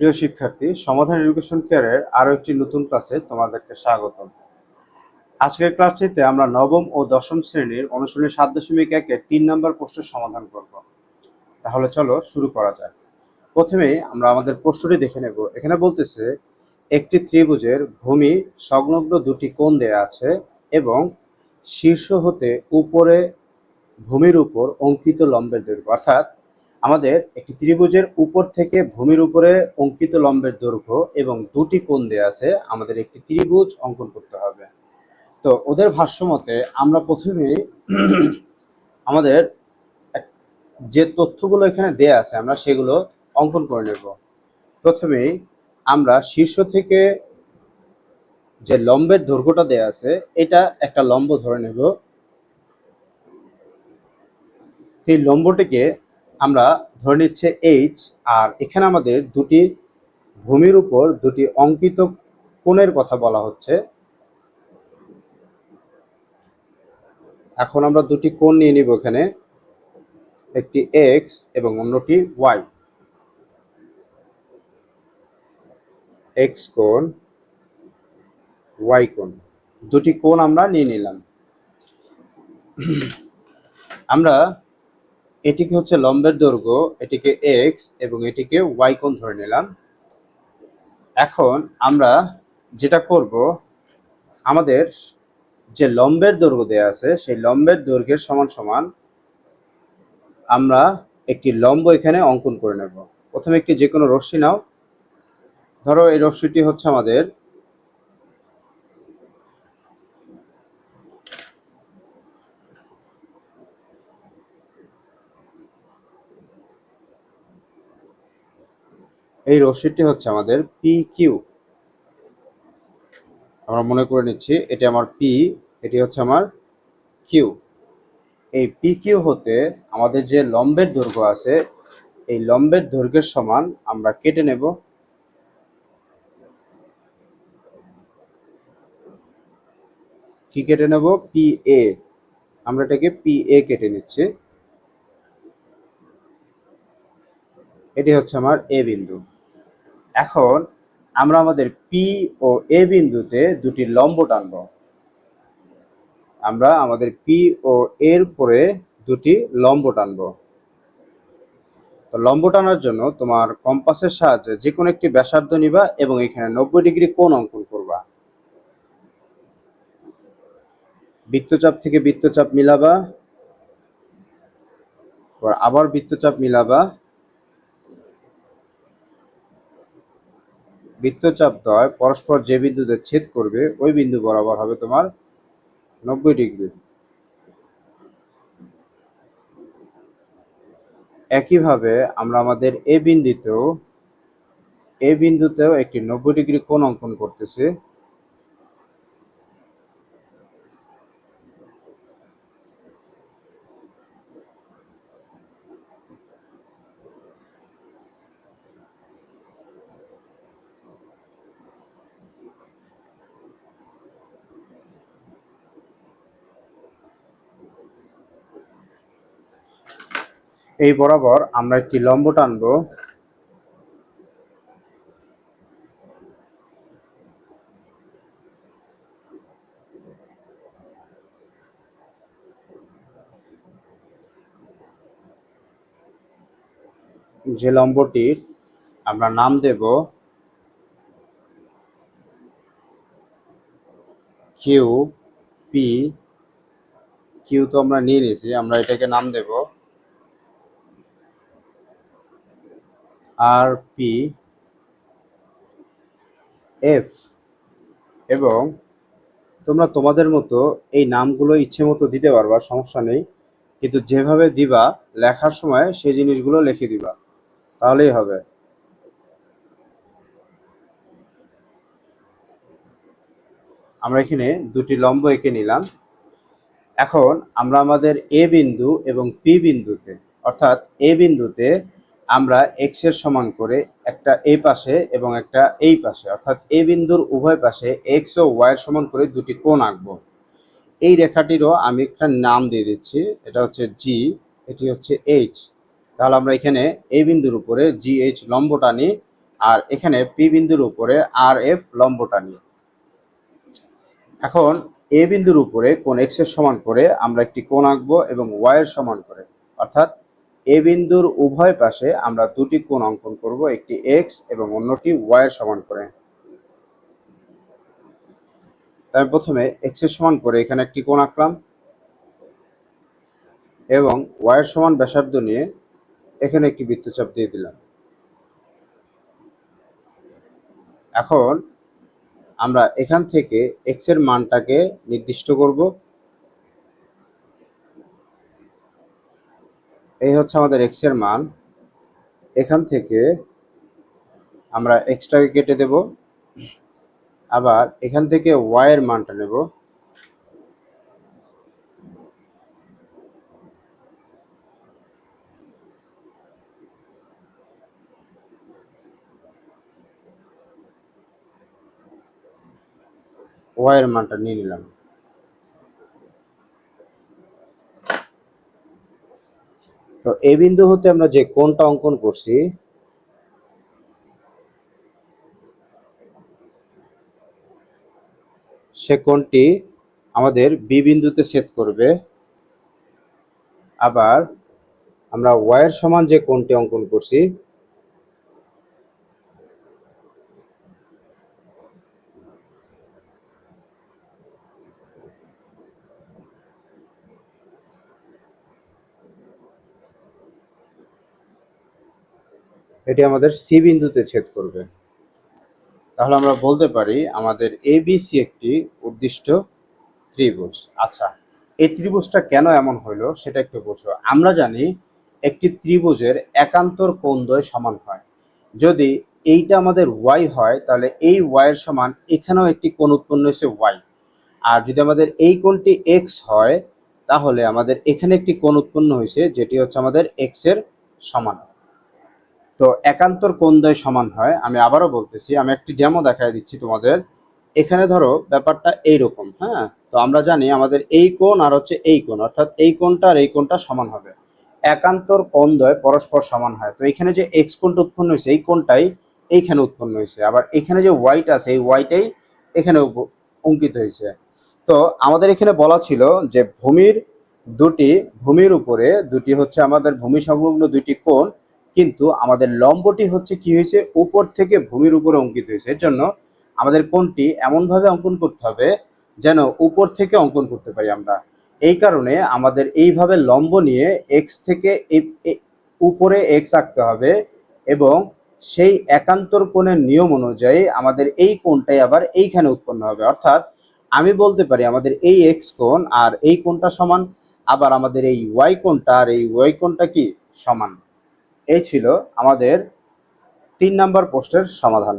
প্রিয় শিক্ষার্থী, সমাধান এডুকেশন কেয়ারের আরও একটি নতুন ক্লাসে তোমাদেরকে স্বাগতম। আজকের ক্লাসটিতে আমরা নবম ও দশম শ্রেণির অনুশীলনী সাত দশমিক একের তিন নম্বর প্রশ্নের সমাধান করব। তাহলে চলো শুরু করা যাক। প্রথমেই আমরা আমাদের প্রশ্নটি দেখে নেব। এখানে বলতেছে, একটি ত্রিভুজের ভূমি সংলগ্ন দুটি কোণ দেয়া আছে এবং শীর্ষ হতে উপরে ভূমির উপর অঙ্কিত লম্বের দৈর্ঘ্য, অর্থাৎ আমাদের একটি ত্রিভুজের উপর থেকে ভূমির উপরে অঙ্কিত লম্বের দৈর্ঘ্য এবং দুটি কোণ দেয়া আছে, আমাদের একটি ত্রিভুজ অঙ্কন করতে হবে। তো ওদের ভাষ্য মতে আমরা প্রথমে আমাদের যে তথ্যগুলো এখানে দেয়া আছে, আমরা সেগুলো অঙ্কন করে নেব। প্রথমেই আমরা শীর্ষ থেকে যে লম্বের দৈর্ঘ্যটা দেয়া আছে, এটা একটা লম্ব ধরে নেব। এই লম্বটিকে আমরা ধরে নিচ্ছে এইচ আর এখানে আমাদের দুটি ভূমির উপর দুটি অঙ্কিত কোণের কথা বলা হচ্ছে। এখন আমরা দুটি কোণ নিয়ে নিব এখানে, একটি এক্স এবং অন্যটি ওয়াই এক্স কোণ ওয়াই কোণ, দুটি কোণ আমরা নিয়ে নিলাম। আমরা এটিকে হচ্ছে লম্বের দৈর্ঘ্য, এটিকে এক্স এবং এটিকে ওয়াই কোণ ধরে নিলাম। এখন আমরা যেটা করব, আমাদের যে লম্বের দৈর্ঘ্য দেয়া আছে, সেই লম্বের দৈর্ঘ্যের সমান সমান আমরা একটি লম্ব এখানে অঙ্কন করে নেব। প্রথমে একটি যে কোনো রশ্মি নাও। ধরো এই রশ্মিটি হচ্ছে আমাদের এই রশ্মিটি হচ্ছে আমাদের পি কিউ আমরা মনে করে নিচ্ছি এটি আমার পি এটি হচ্ছে আমার কিউ এই পি কিউ হতে আমাদের যে লম্বের দৈর্ঘ্য আছে, এই লম্বের দৈর্ঘ্যের সমান আমরা কেটে নেব। কি কেটে নেব? পি এ আমরা এটাকে পি এ কেটে নিচ্ছি। এটি হচ্ছে আমার এ বিন্দু। এখন আমরা আমাদের পি ও এ বিন্দুতে দুটি লম্ব টানব। আমরা আমাদের পি ও এর পরে দুটি লম্ব টানব। তো লম্ব টানার জন্য তোমার কম্পাসের সাহায্যে যে কোনো একটি ব্যাসার্ধ নিবা এবং এখানে নব্বই ডিগ্রি কোণ অঙ্কন করবা। বৃত্তচাপ থেকে বৃত্তচাপ মিলাবা। আবার বৃত্তচাপ মিলাবা। বৃত্তচাপ দয়, পরস্পর যে বিন্দুতে ছেদ করবে, ওই বিন্দু বরাবর হবে তোমার নব্বই ডিগ্রি। একইভাবে আমরা আমাদের এ বিন্দুতেও এ বিন্দুতেও একটি নব্বই ডিগ্রি কোণ অঙ্কন করতেছি। এই বরাবর আমরা একটি লম্ব টানবো যে লম্বটির আমরা নাম দেব কিউ পি কিউ তো আমরা নিয়ে নিয়েছি, আমরা এটাকে নাম দেব আর পি এফ এবং তোমরা তোমাদের মতো এই নামগুলো ইচ্ছে মতো দিতে পারবা, সমস্যা নেই। কিন্তু যেভাবে দিবা, লেখার সময় সেই জিনিসগুলো লিখে দিবা। তাহলেই হবে। আমরা এখানে দুটি লম্ব এঁকে নিলাম। এখন আমরা আমাদের এ বিন্দু এবং পি বিন্দুতে অর্থাৎ এ বিন্দুতে আমরা এক্সের সমান করে একটা এই পাশে এবং একটা এই পাশে, অর্থাৎ এ বিন্দুর উভয় পাশে এক্স ও ওয়াই এর সমান করে দুটি কোণ আঁকবো। এই রেখাটিরও আমি একটা নাম দিয়ে দিচ্ছি, এটা হচ্ছে জি এটি হচ্ছে এইচ তাহলে আমরা এখানে এ বিন্দুর উপরে জি এইচ লম্ব টানি, আর এখানে পি বিন্দুর উপরে আর এফ লম্বটা নিয়ে এখন এ বিন্দুর উপরে কোন এক্সের সমান করে আমরা একটি কোণ আঁকবো এবং ওয়াই এর সমান করে, অর্থাৎ এ বিন্দুর উভয় পাশে আমরা দুটি কোণ অঙ্কন করব, একটি এক্স এবং অন্যটি ওয়াই এর সমান করে। তাই প্রথমে এক্সের সমান করে এখানে একটি কোণ আঁকলাম এবং ওয়াই এর সমান ব্যাসার্ধ নিয়ে এখানে একটি বৃত্তচাপ দিয়ে দিলাম। এখন আমরা এখান থেকে এক্সের মানটাকে নির্দিষ্ট করব। এই হচ্ছে আমাদের এক্সের মান। এখান থেকে আমরা এক্সটাকে কেটে দেব। আবার এখান থেকে ওয়াই এর মানটা নেব। ওয়াই এর মানটা নিয়ে নিলাম। তো এই বিন্দু হতে আমরা যে কোনটা অঙ্কন করছি, সে কোনটি আমাদের বি বিন্দুতে ছেদ করবে। আবার আমরা ওয়াই এর সমান যে কোনটি অঙ্কন করছি এটি আমাদের সি বিন্দুতে ছেদ করবে। তাহলে আমরা বলতে পারি আমাদের এবিসি একটি উদ্দিষ্ট ত্রিভুজ। আচ্ছা এই ত্রিভুজটা কেন এমন হলো সেটা একটু বোঝো। আমরা জানি একটি ত্রিভুজের একান্তর কোণদ্বয় সমান হয়। যদি এইটা আমাদের ওয়াই হয়, তাহলে এই ওয়াইয়ের সমান এখানেও একটি কোণ উৎপন্ন হয়েছে ওয়াই আর যদি আমাদের এই কোণটি এক্স হয়, তাহলে আমাদের এখানে একটি কোণ উৎপন্ন হয়েছে, যেটি হচ্ছে আমাদের এক্সের সমান তো একান্তর কোণদ্বয় সমান হয়? আমি আবারও বলতেছি, আমি একটি ডেমো দেখাই দিচ্ছি তোমাদের। এখানে ধরো ব্যাপারটা এইরকম হ্যাঁ? তো আমরা জানি আমাদের এই কোণ আর হচ্ছে এই কোণ, অর্থাৎ এই কোণটা আর এই কোণটা সমান হবে। একান্তর কোণদ্বয় পরস্পর সমান হয়। তো এখানে যে এক্স কোণটা উৎপন্ন হয়েছে, এই কোণটাই এইখানে উৎপন্ন হয়েছে। আবার এখানে যে ওয়াইটা আছে, এই ওয়াইটাই এখানে অঙ্কিত হয়েছে। তো আমাদের এখানে বলা ছিল যে ভূমির দুটি, ভূমির উপরে দুটি হচ্ছে আমাদের ভূমি সংলগ্ন দুইটি কোণ কিন্তু আমাদের লম্বটি হচ্ছে কি হয়েছে? উপর থেকে ভূমির উপরে অঙ্কিত হয়েছে। এর জন্য আমাদের কোণটি এমনভাবে অঙ্কন করতে হবে যেন উপর থেকে অঙ্কন করতে পারি আমরা। এই কারণে আমাদের এইভাবে লম্ব নিয়ে এক্স থেকে উপরে এক্স আঁকতে হবে এবং সেই একান্তর কোণের নিয়ম অনুযায়ী আমাদের এই কোণটাই আবার এইখানে উৎপন্ন হবে। অর্থাৎ আমি বলতে পারি আমাদের এই এক্স কোণ আর এই কোণটা সমান, আবার আমাদের এই ওয়াই কোণটা আর এই ওয়াই কোণটা কি? সমান। এই ছিল আমাদের তিন নম্বর পোস্টের সমাধান।